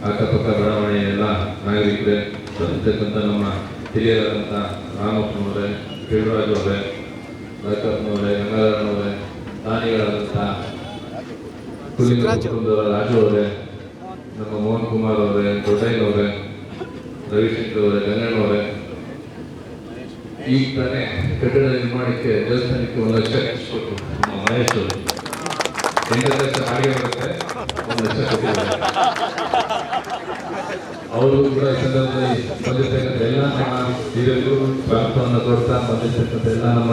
ಅಕ್ಕಪಕ್ಕ ಬಡಾವಣೆಯ ಎಲ್ಲ ನಾಗರಿಕರೇ ಬಂದಿರ್ತಕ್ಕಂಥ ನಮ್ಮ ಹಿರಿಯರಾದಂಥ ರಾಮಪ್ಪನವರೇ ಶಿವರಾಜ್ ಅವರೇ ಲಕ್ಕಪ್ಪನವರೇ ಗಂಗಾಧರನವರೇ ದಾನಿಗಳಾದಂಥ ಕುಲಿಂದ್ರ ರಾಜು ಅವರೇ ನಮ್ಮ ಮೋಹನ್ ಕುಮಾರ್ ಅವರೇ ದೊಡ್ಡಯ್ಯನವರೇ ರವಿಶಂಕರ್ ಅವರೇ ಗಂಗಣ್ಣವರೇ ಈಗ ತಾನೇ ಕಟ್ಟಡ ನಿರ್ಮಾಣಕ್ಕೆ ದೇವಸ್ಥಾನಕ್ಕೆ ಒಂದು ಲಕ್ಷ ಕೊಟ್ಟು ನಮ್ಮ ಮಹೇಶ್ ಅವರು ಲಕ್ಷ ಹಾಗೆ ಬರುತ್ತೆ ಒಂದು ಲಕ್ಷ ಅವರು ಕೂಡ ಈ ಸಂದರ್ಭದಲ್ಲಿ ಬಂದಿರ್ತಕ್ಕಂಥ ಎಲ್ಲ ನಮ್ಮ ಹಿರಿಯರಿಗೂ ಕೊಡ್ತಾ ಬಂದಿರ್ತಕ್ಕಂಥ ಎಲ್ಲ ನಮ್ಮ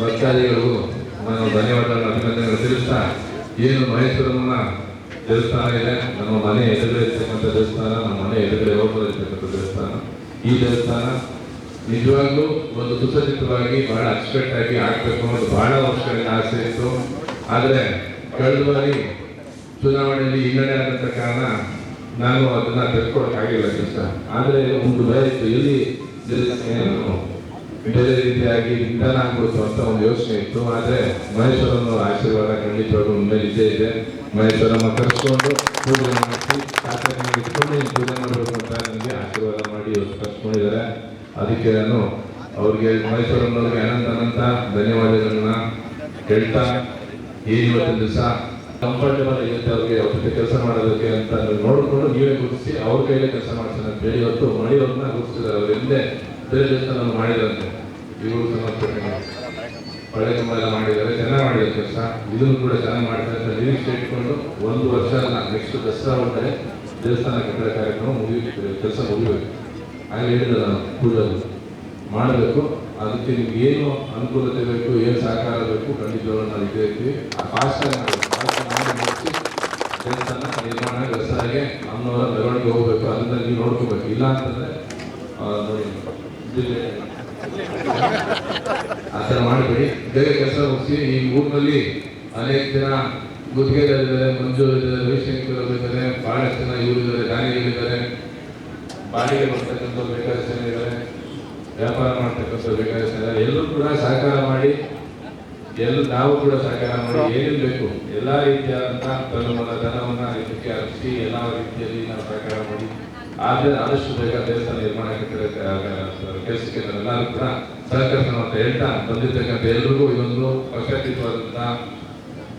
ಭಕ್ತಾದಿಗಳಿಗೂ ನಾನು ಧನ್ಯವಾದಗಳನ್ನು ಅಭಿನಂದನೆಗಳು ತಿಳಿಸ್ತಾ ಏನು ಮಹೇಶ್ವರನ ದೇವಸ್ಥಾನ ಇದೆ, ನಮ್ಮ ಮನೆ ಎದುರುಗಡೆ ಇರ್ತಕ್ಕಂಥ ದೇವಸ್ಥಾನ, ನಮ್ಮ ಮನೆ ಎದುರುಗಡೆ ಹೋಗೋದು ಇರ್ತಕ್ಕಂಥ ದೇವಸ್ಥಾನ. ಈ ದೇವಸ್ಥಾನ ನಿಜವಾಗ್ಲೂ ಒಂದು ಸುಸಜ್ಜಿತವಾಗಿ ಬಹಳ ಅಚ್ಚುಕಟ್ಟಾಗಿ ಆಗ್ಬೇಕು ಅನ್ನೋದು ಬಹಳ ವರ್ಷಗಳಿಂದ ಆಸೆ ಇತ್ತು. ಆದರೆ ಕಳೆದ ಬಾರಿ ಚುನಾವಣೆಯಲ್ಲಿ ಹಿನ್ನಡೆ ಆದಂಥ ಕಾರಣ ನಾನು ಅದನ್ನ ತೆಗೆದುಕೊಳ್ಳಕ್ಕಾಗಿಲ್ಲ ಕೆಲಸ. ಆದರೆ ಒಂದು ಭಯ ಇಲ್ಲಿ ಎಲ್ಲಿ ಬೇರೆ ರೀತಿಯಾಗಿ ನಿಧಾನ ಆಗ್ಬಿಡ್ತು ಅಂತ ಒಂದು ಯೋಚನೆ ಇತ್ತು. ಆದರೆ ಮಹೇಶ್ವರನ ಆಶೀರ್ವಾದ ಖಂಡಿತವಾಗ್ಲೂ ಇದ್ದೇ ಇದೆ. ಮಹೇಶ್ವರಮ್ಮ ಕರೆಸ್ಕೊಂಡು ಪೂಜೆ ಮಾಡಿಸಿ ಶಾಸಕನ ಇಟ್ಕೊಂಡು ಪೂಜೆ ಮಾಡಬೇಕು ಅಂತ ನನಗೆ ಆಶೀರ್ವಾದ ಮಾಡಿ ಇವತ್ತು ಕರ್ಸ್ಕೊಂಡಿದ್ದಾರೆ. ಅದಕ್ಕೆ ನಾನು ಅವ್ರಿಗೆ ಮಹೇಶ್ವರನವ್ರಿಗೆ ಅನಂತ ಅನಂತ ಧನ್ಯವಾದಗಳನ್ನ ಹೇಳ್ತಾ ಇವತ್ತಿನ ದಿವಸ ಕಂಫರ್ಟಬಲ್ ಆಗಿರುತ್ತೆ ಅವ್ರಿಗೆ ಅವ್ರ ಜೊತೆ ಕೆಲಸ ಮಾಡೋದಕ್ಕೆ ಅಂತ ನೋಡಿಕೊಂಡು ನೀವೇ ಗುರುತಿಸಿ ಅವ್ರ ಕೈಲೇ ಕೆಲಸ ಮಾಡ್ತಾನೆ ಅಂತ ಹೇಳಿ ಇವತ್ತು ಮಣಿಯವ್ರನ್ನ ಗುರುತಿಸಿದ್ದಾರೆ. ಅವ್ರ ಹಿಂದೆ ಬೇರೆ ದೇವಸ್ಥಾನ ಮಾಡಿದಂತೆ ಇವರು ಸಮರ್ಪಣೆ. ಒಳ್ಳೆ ಕಂಬ ಮಾಡಿದ್ದಾರೆ, ಚೆನ್ನಾಗಿ ಮಾಡಿದ್ದಾರೆ ಕೆಲಸ. ಇದನ್ನು ಕೂಡ ಚೆನ್ನಾಗಿ ಮಾಡ್ತಾರೆ ಅಂತ ನಿರೀಕ್ಷೆ ಇಟ್ಕೊಂಡು ಒಂದು ವರ್ಷ ನೆಕ್ಸ್ಟ್ ದಸರಾ ಒಳಗಡೆ ದೇವಸ್ಥಾನ ಕಟ್ಟಡ ಕಾರ್ಯಕ್ರಮ ಮುಗಿಬೇಕು ಕೆಲಸ ಮುಗಿಬೇಕು. ಹಾಗೆ ಹೇಳಿದ ನಾನು ಪೂಜೆ ಮಾಡಬೇಕು. ಅದಕ್ಕೆ ನಿಮ್ಗೆ ಏನು ಅನುಕೂಲತೆ ಬೇಕು ಏನು ಸಹಕಾರ ಬೇಕು ಖಂಡಿತವಾಗ್ಲೂ ನಾವು ಇದೇ ಇರ್ತೀವಿ ನಿರ್ಮಾಣ ದಸರಾಗೆ ನಮ್ಮವರ ಮೆರವಣಿಗೆ ಹೋಗ್ಬೇಕು. ಅದನ್ನ ನೀವು ನೋಡ್ಕೋಬೇಕು. ಇಲ್ಲ ಅಂತಂದ್ರೆ ಆ, ಥರ ಮಾಡಬೇಡಿ. ಬೇಗ ಕೆಲಸ ಮುಗಿಸಿ ಈ ಊರಿನಲ್ಲಿ ಅನೇಕ ಜನ ಗುತ್ತಿಗೆದಾರಿದ್ದಾರೆ ಮಂಜು ಇದ್ದಾರೆ ರವಿಶಂಕರ್ ಇದ್ದಾರೆ ಬಹಳಷ್ಟು ಜನ ಇವರು ಇದ್ದಾರೆ ದಾನಿಗಳಿದ್ದಾರೆ ಬಾಡಿಗೆ ಬರ್ತಕ್ಕಂಥ ಬೇಕಾದಷ್ಟು ಜನ ಇದ್ದಾರೆ. ವ್ಯಾಪಾರ ಮಾಡ್ತಕ್ಕಂಥ ಬೇಕಾದ ಎಲ್ಲರೂ ಕೂಡ ಸಹಕಾರ ಮಾಡಿ ಎಲ್ಲರೂ ನಾವು ಕೂಡ ಸಹಕಾರ ಮಾಡಿ ಏನೇನು ಬೇಕು ಎಲ್ಲ ರೀತಿಯಾದಂತಹ ತನುಮನ ಧನವನ್ನ ಇದಕ್ಕೆ ಅರ್ಪಿಸಿ ಎಲ್ಲ ರೀತಿಯಲ್ಲಿ ನಾವು ಸಹಕಾರ ಮಾಡಿ ಆದರೆ ಆದಷ್ಟು ಬೇಗ ದೇವಸ್ಥಾನ ನಿರ್ಮಾಣ ಕಟ್ಟಡ ಕೆಲಸಕ್ಕೆ ನಾವೆಲ್ಲರೂ ಕೂಡ ಸಹಕರಿಸೋಣ ಅಂತ ಹೇಳ್ತಾ ಬಂದಿರ್ತಕ್ಕಂಥ ಎಲ್ರಿಗೂ ಇದೊಂದು ಪಕ್ಷಾತೀತವಾದಂತಹ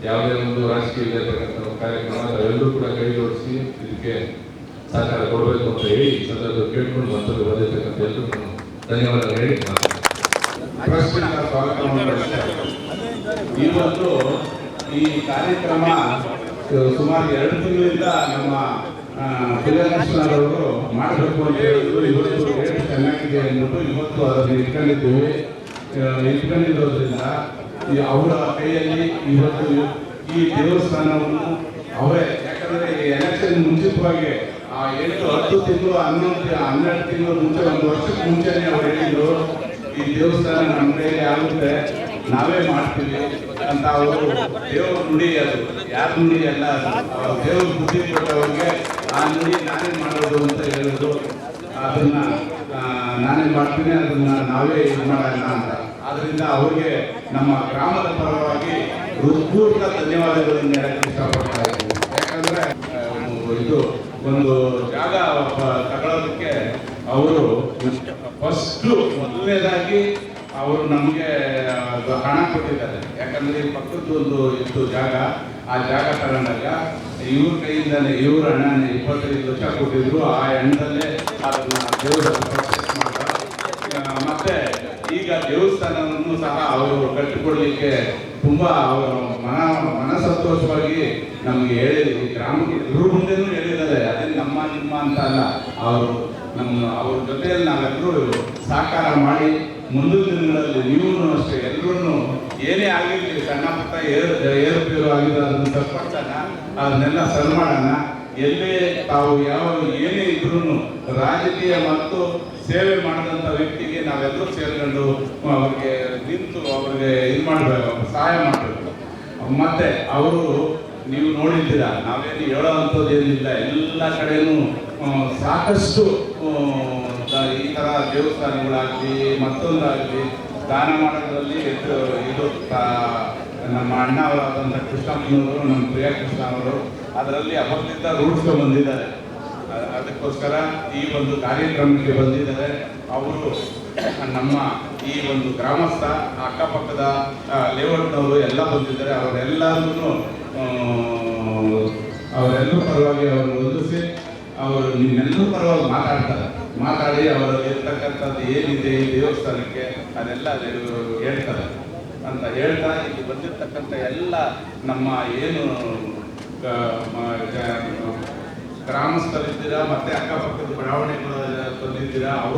ಯಾವುದೇ ಒಂದು ರಾಜಕೀಯ ಇರತಕ್ಕಂಥ ಕಾರ್ಯಕ್ರಮ ಎಲ್ಲರೂ ಕೂಡ ಕೈ ಜೋಡಿಸಿ ಇದಕ್ಕೆ ಸಹಕಾರ ಕೊಡಬೇಕು ಅಂತ ಹೇಳಿ ಸಂದರ್ಭ ಕೇಳ್ಕೊಂಡು ಮತ್ತೊಂದು ಬಂದಿರ್ತಕ್ಕಂಥ ಎಲ್ರಿಗೂ ನಾನು ಧನ್ಯವಾದ ಹೇಳಿ ಮಾತಾಡ್ತೀನಿ. ಪ್ರಶ್ನೆಗಳ ಸ್ವಾಗತವನ್ನು ಇವತ್ತು ಈ ಕಾರ್ಯಕ್ರಮ ಸುಮಾರು ಎರಡು ತಿಂಗಳಿಂದ ನಮ್ಮ ಕೃಷ್ಣರವರು ಮಾಡಬೇಕು ಅಂತ ಹೇಳಿದ್ರು ಇವತ್ತು ರೇಟ್ ಚೆನ್ನಾಗಿದೆ ಅಂದ್ಬಿಟ್ಟು ಇವತ್ತು ಅದನ್ನು ಇಟ್ಕೊಂಡಿದ್ದೀವಿ ಇಟ್ಕೊಂಡಿರೋದ್ರಿಂದ ಅವರ ಕೈಯಲ್ಲಿ ಇವತ್ತು ಈ ದೇವಸ್ಥಾನವನ್ನು ಅವರೇ ಯಾಕಂದರೆ ಎಲೆಕ್ಷನ್ ಮುಂಚಿತವಾಗಿ ಆ ಎಂಟು ಹತ್ತು ತಿಂಗಳು, ಹನ್ನೊಂದು ಹನ್ನೆರಡು ತಿಂಗಳು ಮುಂಚೆ, ಒಂದು ವರ್ಷಕ್ಕೆ ಮುಂಚೆನೆ ಅವ್ರು ಹೇಳಿದ್ರು, ಈ ದೇವಸ್ಥಾನ ನಮ್ಮ ಕೈಯಲ್ಲಿ ಆಗುತ್ತೆ, ನಾವೇ ಮಾಡ್ತೀವಿ ಅಂತ ಅವರು ದೇವ್ರ ನುಡಿ ಅದು. ಯಾರ ನುಡಿ ಅಲ್ಲ ದೇವರ ಬುದ್ಧಿ ಕೊಟ್ಟವ್ರಿಗೆ ಆ ನುಡಿ ನಾನೇ ಮಾಡೋದು ಅಂತ ಹೇಳಿದ್ರು. ಅದನ್ನ ನಾನೇ ಮಾಡ್ತೀನಿ, ಅದನ್ನ ನಾವೇ ಇದು ಮಾಡೋಣ ಅಂತ. ಆದ್ರಿಂದ ಅವ್ರಿಗೆ ನಮ್ಮ ಗ್ರಾಮದ ಪರವಾಗಿ ಹೃತ್ಪೂರ್ವಕ ಧನ್ಯವಾದಗಳನ್ನು ಹೇಳಕ್ಕೆ ಇಷ್ಟಪಡ್ತಾ ಇದ್ದೀನಿ. ಯಾಕಂದ್ರೆ ಇದು ಒಂದು ಜಾಗ ತಗೊಳ್ಳೋದಕ್ಕೆ ಅವರು ಫಸ್ಟ್ ಮೊದಲನೇದಾಗಿ ಅವರು ನಮಗೆ ಹಣ ಕೊಟ್ಟಿದ್ದಾರೆ. ಯಾಕಂದ್ರೆ ಪಕ್ಕದ ಒಂದು ಇತ್ತು ಜಾಗ. ಆ ಜಾಗ ತಗೊಂಡಾಗ ಇವ್ರ ಕೈಯಿಂದಾನೆ, ಇವ್ರ ಹಣನೇ ಇಪ್ಪತ್ತೈದು ಲಕ್ಷ ಕೊಟ್ಟಿದ್ರು. ಆ ಹಣದಲ್ಲೇ ಅದನ್ನ ದೇವರ ಪರ್ಚೇಸ್ ಮಾಡ್ತಾರೆ ಆ, ಮತ್ತೆ ದೇವಸ್ಥಾನವನ್ನು ಸಹ ಅವರು ಕಟ್ಟಿಕೊಡ್ಲಿಕ್ಕೆ ತುಂಬಾ ಅವರ ಮನ, ಮನಸಂತೋಷವಾಗಿ ನಮಗೆ ಹೇಳಿದ್ರು. ಗ್ರಾಮಕ್ಕೆ ಇವ್ರ ಮುಂದೆನೂ ಹೇಳಿದ್ದಾರೆ. ಅದೇ ನಮ್ಮ, ನಿಮ್ಮ ಅಂತ ಅಲ್ಲ. ಅವರು ನಮ್ಮ, ಅವ್ರ ಜೊತೆಯಲ್ಲಿ ನಾವೆಲ್ಲರೂ ಸಹಕಾರ ಮಾಡಿ ಮುಂದಿನ ದಿನಗಳಲ್ಲಿ ನೀವು ಅಷ್ಟೇ ಎಲ್ಲರೂ ಏನೇ ಆಗಿರಲಿ, ಸಣ್ಣ ಪುಟ್ಟ ಏರು ಏರುಪೇರು ಆಗಿದೆ ಅದನ್ನು ತಪ್ಪಾಗ ಅದನ್ನೆಲ್ಲ ಸರಿ ಮಾಡೋಣ. ಎಲ್ಲೇ ತಾವು ಯಾವ ಏನೇ ಇದ್ರೂ ರಾಜಕೀಯ ಮತ್ತು ಸೇವೆ ಮಾಡಿದಂಥ ವ್ಯಕ್ತಿಗೆ ನಾವೆಲ್ಲರೂ ಸೇರ್ಕೊಂಡು ಅವ್ರಿಗೆ ನಿಂತು ಅವ್ರಿಗೆ ಇದು ಮಾಡಬೇಕು ಸಹಾಯ ಮಾಡಬೇಕು. ಮತ್ತೆ ಅವರು ನೀವು ನೋಡಿದ್ದೀರಾ, ನಾವೇನು ಹೇಳೋ ಅಂಥದ್ದು ಏನಿಲ್ಲ. ಎಲ್ಲ ಕಡೆಯೂ ಸಾಕಷ್ಟು ಈ ಥರ ದೇವಸ್ಥಾನಗಳಾಗಲಿ, ಮತ್ತೊಂದಾಗಲಿ, ದಾನ ಮಾಡೋದ್ರಲ್ಲಿ ಇದು ನಮ್ಮ ಅಣ್ಣ ಅವರಾದಂಥ ಕೃಷ್ಣಮ್ಮನವರು, ನಮ್ಮ ಪ್ರಿಯ ಕೃಷ್ಣ ಅವರು ಅದರಲ್ಲಿ ಅವರಿಂದ ರೂಢಿಸ್ಕೊಂಡು ಬಂದಿದ್ದಾರೆ. ಅದಕ್ಕೋಸ್ಕರ ಈ ಒಂದು ಕಾರ್ಯಕ್ರಮಕ್ಕೆ ಬಂದಿದ್ದಾರೆ. ಅವರು, ನಮ್ಮ ಈ ಒಂದು ಗ್ರಾಮಸ್ಥ, ಅಕ್ಕಪಕ್ಕದ ಲೇಔಟ್ನವರು ಎಲ್ಲ ಬಂದಿದ್ದಾರೆ. ಅವರೆಲ್ಲರೂ ಅವರೆಲ್ಲರ ಪರವಾಗಿ ಅವರು ವಂದಿಸಿ ಅವರು ನಿಮ್ಮೆಲ್ಲರೂ ಪರವಾಗಿ ಮಾತಾಡ್ತಾರೆ. ಮಾತಾಡಿ ಅವರಲ್ಲಿ ಇರ್ತಕ್ಕಂಥದ್ದು ಏನಿದೆ ಈ ದೇವಸ್ಥಾನಕ್ಕೆ, ಅದೆಲ್ಲ ಹೇಳ್ತಾರೆ. ಅಂತ ಹೇಳ್ತಾ ಇಲ್ಲಿ ಬಂದಿರತಕ್ಕಂಥ ಎಲ್ಲ ನಮ್ಮ ಏನು ಗ್ರಾಮಸ್ಥರಿದ್ದೀರಾ ಮತ್ತೆ ಅಕ್ಕಪಕ್ಕದ ಬಡಾವಣೆಗಳು ಬಂದಿದ್ದೀರಾ ಅವ್ರ